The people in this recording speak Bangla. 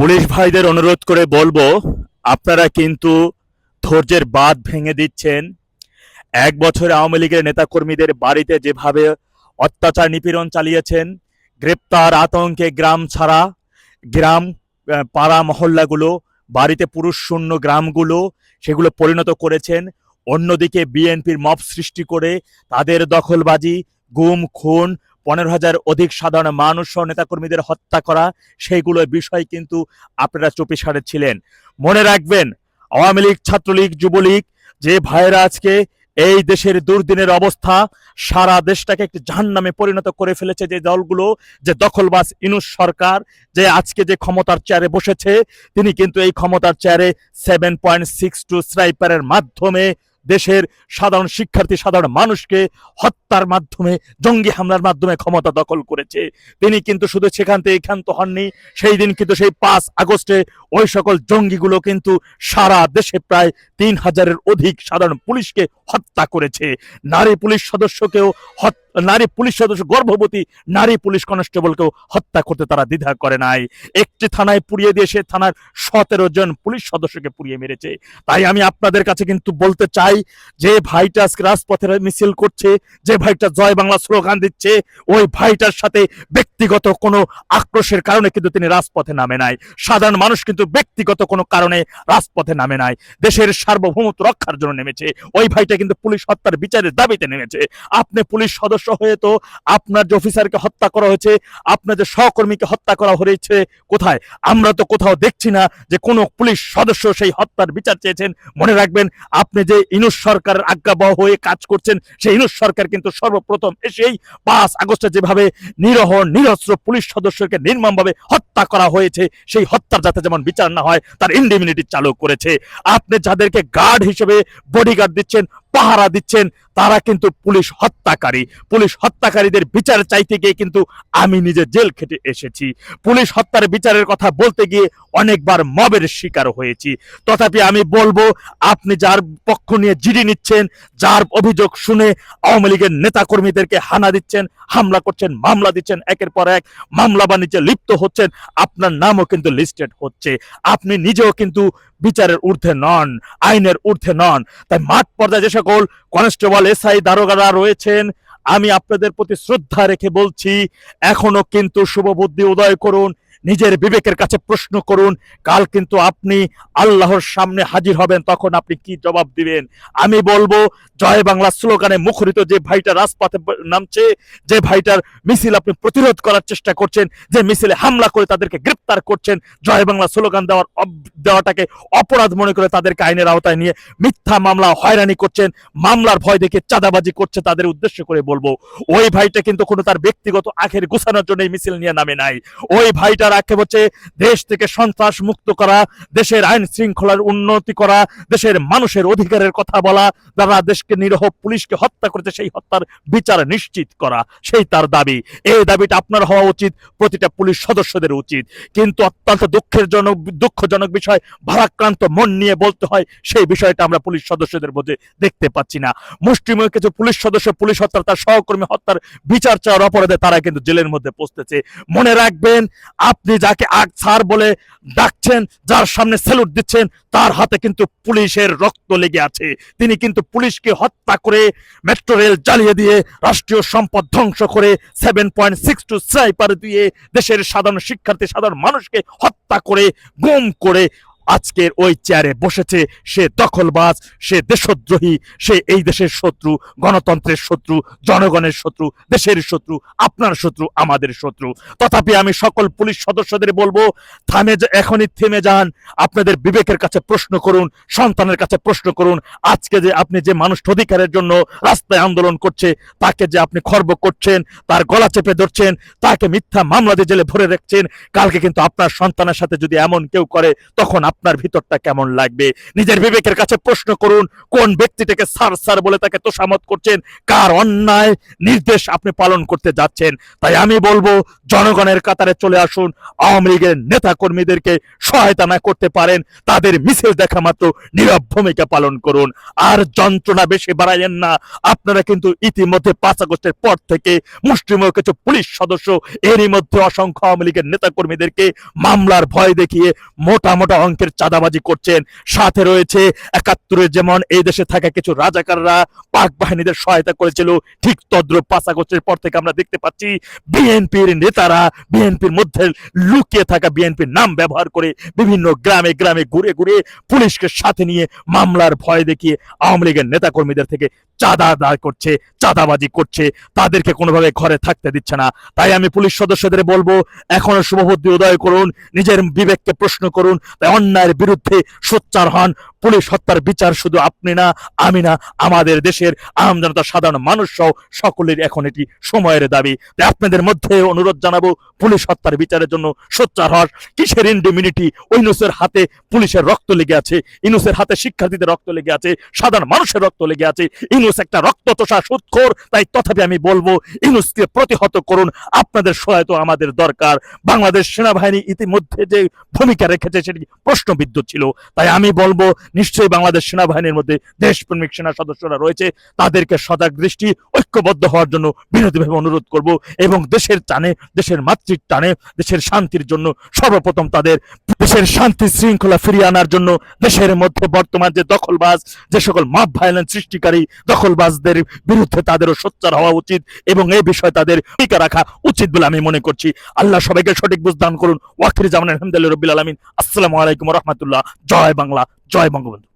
পুলিশ ভাইদের অনুরোধ করে বলব, আপনারা কিন্তু ধৈর্যের বাদ ভেঙে দিচ্ছেন। এক বছরে আওয়ামী লীগের নেতাকর্মীদের বাড়িতে যেভাবে অত্যাচার নিপীড়ন চালিয়েছেন, গ্রেপ্তার আতঙ্কে গ্রাম ছাড়া, গ্রাম পাড়া মহল্লাগুলো, বাড়িতে পুরুষ শূন্য গ্রামগুলো সেগুলো পরিণত করেছেন। অন্যদিকে বিএনপির মব সৃষ্টি করে তাদের দখলবাজি, গুম, খুন পনেরো হাজার অধিক সাধারণ মানুষ সহ নেতাকর্মীদের হত্যা করা, সেইগুলোর বিষয় কিন্তু আপনারা চুপি সারে ছিলেন। মনে রাখবেন, আওয়ামী লীগ, ছাত্রলীগ, যুবলীগ, যে ভাইয়েরা আজকে এই দেশের দুর্দিনের অবস্থা, সারা দেশটাকে একটি জাহান্নামে পরিণত করে ফেলেছে যে দলগুলো, যে দখলবাজ ইনুস সরকার, যে আজকে যে ক্ষমতার চেয়ারে বসেছে, তিনি কিন্তু এই ক্ষমতার চেয়ারে সেভেন পয়েন্ট সিক্স টু স্নাইপারের মাধ্যমে দেশের সাধারণ শিক্ষার্থী, সাধারণ মানুষকে হত্যার মাধ্যমে, জঙ্গি হামলার মাধ্যমে ক্ষমতা দখল করেছে। তিনি কিন্তু শুধু সেখান থেকে ক্ষান্ত হননি, সেই দিন কিন্তু সেই পাঁচ আগস্টে ওই সকল জঙ্গিগুলো কিন্তু সারা দেশে প্রায় তিন হাজারের অধিক সাধারণ পুলিশকে হত্যা করেছে। নারী পুলিশ সদস্যকেও হত- নারী পুলিশ সদস্য, গর্ভবতী নারী পুলিশ কনস্টেবলকেও হত্যা করতে তারা দ্বিধা করে নাই। একটি থানায় পুড়িয়ে দিয়ে সে থানার সতেরো জন পুলিশ সদস্যকে পুড়িয়ে মেরেছে। তাই আমি আপনাদের কাছে কিন্তু বলতে চাই যে ভাইটা আজকে রাজপথে মিছিল করছে, যে ভাইটা জয় বাংলা স্লোগান দিচ্ছে, ওই ভাইটার সাথে ব্যক্তিগত কোনো আক্রোশের কারণে কিন্তু তিনি রাজপথে নামে নাই। সাধারণ মানুষ কিন্তু ব্যক্তিগত কোনো কারণে রাজপথে নামে নাই। দেশের সার্বভৌমত্ব রক্ষার জন্য নেমেছে। ওই ভাইটা কিন্তু পুলিশ হত্যার বিচারের দাবিতে নেমেছে। আপনি পুলিশ সদস্য হয়ে তো আপনার যে অফিসারকে হত্যা করা হয়েছে, আপনার যে সহকর্মীকে হত্যা করা হয়েছে কোথায়? আমরা তো কোথাও দেখছি না যে কোনো পুলিশ সদস্য সেই হত্যার বিচার চেয়েছেন। মনে রাখবেন, আপনি যে ইনুস সরকারের আজ্ঞাবহ হয়ে কাজ করছেন, সেই ইনুস সরকার কিন্তু সর্বপ্রথম এসেই পাঁচ আগস্টে যেভাবে নিরহ নিরস্ত্র পুলিশ সদস্যকে নির্মমভাবে হত্যা করা হয়েছে। সেই হত্যার যাতে যেমন বিচার না হয়, তার ইন্ডিমিউনিটি চালু করেছে। আপনি যাদেরকে গার্ড হিসেবে বডিগার্ড দিচ্ছেন পাহারা দিচ্ছেন, তারা কিন্তু পুলিশ হত্যাকারী। পুলিশ হত্যাকারীদের বিচার চাইতে গিয়ে কিন্তু আমি নিজে জেল খেটে এসেছি। পুলিশ হত্যার বিচারের কথা বলতে গিয়ে অনেকবার মবের শিকার হয়েছি। তথাপি আমি বলব, আপনি যার পক্ষ নিয়ে জিডি নিচ্ছেন, যার অভিযোগ শুনে আওয়ামী লীগের নেতা কর্মীদেরকে হানা দিচ্ছেন, হামলা করছেন, মামলা দিচ্ছেন, একের পর এক মামলা বাণিজ্যে লিপ্ত হচ্ছেন, আপনার নামও কিন্তু লিস্টেড হচ্ছে। আপনি নিজেও কিন্তু বিচারের ঊর্ধ্বে নন, আইনের ঊর্ধ্বে নন। তাই মাঠ পর্যায়ে যে সকল কনস্টেবল, এসআই দারোগারা রয়েছেন। আমি আপনাদের প্রতি শ্রদ্ধা রেখে বলছি, এখনও কিন্তু শুভ বুদ্ধি উদয় করুন। নিজের বিবেকের কাছে প্রশ্ন করুন, কাল কিন্তু আপনি আল্লাহর সামনে হাজির হবেন, তখন আপনি কি জবাব দিবেন? আমি বলব, জয় বাংলা স্লোগানে মুখরিত যে ভাইটা রাজপথে নামছে, যে ভাইটার মিছিল আপনি প্রতিরোধ করার চেষ্টা করছেন, যে মিছিলে হামলা করে তাদেরকে গ্রেপ্তার করছেন, জয় বাংলা স্লোগান দেওয়ার দেওয়াটাকে অপরাধ মনে করে তাদেরকে আইনের আওতায় নিয়ে মিথ্যা মামলা, হয়রানি করছেন, মামলার ভয় দেখে চাঁদাবাজি করছে তাদের উদ্দেশ্য করে বলব। ওই ভাইটা কিন্তু কোনো তার ব্যক্তিগত আখের গুছানোর জন্য মিছিল নিয়ে নামে নাই। ওই ভাইটার আক্ষেপ হচ্ছে। দেশ থেকে সন্ত্রাস মুক্ত করা, দেশের আইন শৃঙ্খলার উন্নতি করা, দেশের মানুষের অধিকারের কথা বলা, যারা দেশকে নিরহ পুলিশকে হত্যা করেছে, সেই হত্যার বিচার নিশ্চিত করা, সেই তার দাবি। এই দাবিটা আপনার হওয়া উচিত, প্রতিটা পুলিশ সদস্যদের উচিত। কিন্তু অত্যন্ত দুঃখের জনক, দুঃখজনক বিষয়, ভারাক্রান্ত মন নিয়ে বলতে হয়, সেই বিষয়টা আমরা পুলিশ সদস্যদের মধ্যে দেখতে পাচ্ছি না। মুষ্টিমেয় কিছু পুলিশ সদস্য, পুলিশ হত্যার, তার সহকর্মী হত্যার বিচার চাওয়ার অপরাধে তারা কিন্তু জেলের মধ্যে পৌঁছতেছে মনে রাখবেন আপনি যাকে আগ ছাড় বলে ডাকছেন, যার সামনে স্যালুট দিচ্ছেন, তার হাতে কিন্তু পুলিশের রক্ত লেগে আছে। তিনি কিন্তু পুলিশকে হত্যা করে মেট্রো রেল জ্বালিয়ে দিয়ে রাষ্ট্রীয় সম্পদ ধ্বংস করে seven point six two sniper দিয়ে দেশের সাধারণ শিক্ষার্থী, সাধারণ মানুষকে হত্যা করে, গুম করে আজকের ওই চেয়ারে বসেছে সে দখলবাজ, সে দেশদ্রোহী, সে এই দেশের শত্রু, গণতন্ত্রের শত্রু, জনগণের শত্রু, দেশের শত্রু, আপনার শত্রু, আমাদের শত্রু। তথাপি আমি সকল পুলিশ সদস্যদের বলব, থামে এখনই থেমে যান। আপনাদের বিবেকের কাছে প্রশ্ন করুন, সন্তানের কাছে প্রশ্ন করুন, আজকে যে আপনি যে মানুষ অধিকারের জন্য রাস্তায় আন্দোলন করছে, তাকে যে আপনি খর্ব করছেন, তার গলা চেপে ধরছেন, তাকে মিথ্যা মামলা দিয়ে জেলে ভরে রাখছেন, কালকে কিন্তু আপনার সন্তানের সাথে যদি এমন কেউ করে, তখন আপনার ভিতরটা কেমন লাগবে? নিজের বিবেকের কাছে প্রশ্ন করুন, কোন ব্যক্তিটাকে স্যার স্যার বলে তাকে তোষামত করছেন? কার অন্যায় নির্দেশ আপনি পালন করতে যাচ্ছেন? তাই আমি বলব, জনগণের কাতারে চলে আসুন, আওয়ামী লীগের নেতা কর্মীদেরকে সহায়তা না করতে পারেন, তাদের মিছিল দেখা মাত্র নীরব ভূমিকা পালন করুন। আর যন্ত্রণা বেশি বাড়াইয়েন না, আপনারা কিন্তু ইতিমধ্যে পাঁচ আগস্টের পর থেকে মুসলিমীয় কিছু পুলিশ সদস্য, এরই মধ্যে অসংখ্য আওয়ামী লীগের নেতা কর্মীদেরকে মামলার ভয় দেখিয়ে মোটা মোটা অঙ্কের চাঁদাবাজি করছেন। সাথে রয়েছে একাত্তরে যেমন এই দেশে থাকা কিছু রাজাকাররা, পাক বাহিনীদের সহায়তা করেছিল। ঠিক তদ্রুপ পাঁচ আগস্টের পর থেকে আমরা দেখতে পাচ্ছি বিএনপির নেতারা বিএনপির মধ্যে লুকিয়ে থাকা বিএনপির নাম ব্যবহার করে বিভিন্ন গ্রামে গ্রামে ঘুরে ঘুরে পুলিশকে সাথে নিয়ে মামলার ভয় দেখিয়ে আওয়ামী লীগের নেতা কর্মীদের থেকে চাঁদা আদায় করছে, চাঁদাবাজি করছে। তাদেরকে কোনোভাবে ঘরে থাকতে দিচ্ছে না। তাই আমি পুলিশ সদস্যদের বলব, এখনও শুভবুদ্ধি উদয় করুন, নিজের বিবেককে প্রশ্ন করুন। তাই অন্যায়ের বিরুদ্ধে সোচ্চার হন। পুলিশ হত্যার বিচার শুধু আপনি না, আমি না, আমাদের দেশের আম জনতা সাধারণ মানুষ সহ সকলের এখন এটি সময়ের দাবি। তাই আপনাদের মধ্যে অনুরোধ জানাব, পুলিশ হত্যার বিচারের জন্য সোচ্চার হওয়ার। কিসের ইন্ডিমিনিটি ইনুসের হাতে পুলিশের রক্ত লেগে আছে। ইনুসের হাতে শিক্ষার্থীদের রক্ত লেগে আছে। সাধারণ মানুষের রক্ত লেগে আছে। ইনুস একটা রক্ততোষা সুৎখোর। তাই তথাপি আমি বলব, ইনুসকে প্রতিহত করুন। আপনাদের সহায়তা আমাদের দরকার। বাংলাদেশ সেনাবাহিনী ইতিমধ্যে যে ভূমিকা রেখেছে, সেটি প্রশ্নবিদ্ধ ছিল। তাই আমি বলব নিশ্চয়ই বাংলাদেশ সেনাবাহিনীর মধ্যে দেশপ্রেমিক সেনা সদস্যরা রয়েছে। তাদেরকে সজাগ দৃষ্টি, ঐক্যবদ্ধ হওয়ার জন্য বিরোধীভাবে অনুরোধ করব এবং দেশের টানে, দেশের মাতৃ টানে, দেশের শান্তির জন্য সর্বপ্রথম তাদের দেশের শান্তি শৃঙ্খলা ফিরিয়ে আনার জন্য দেশের মধ্যে বর্তমান যে দখলবাজ, যে সকল মাপ ভায়োলেন্স সৃষ্টিকারী দখলবাজদের বিরুদ্ধে তাদেরও সোচ্চার হওয়া উচিত এবং এই বিষয়ে তাদের টিকা রাখা উচিত বলে আমি মনে করছি। আল্লাহ সবাইকে সঠিক বুঝদান করুন। ওয়াকির জামান আহমদুল্লাহ রবিল আলমিন। আসসালামু আলাইকুম রহমতুল্লাহ। জয় বাংলা, জয় বঙ্গবন্ধু।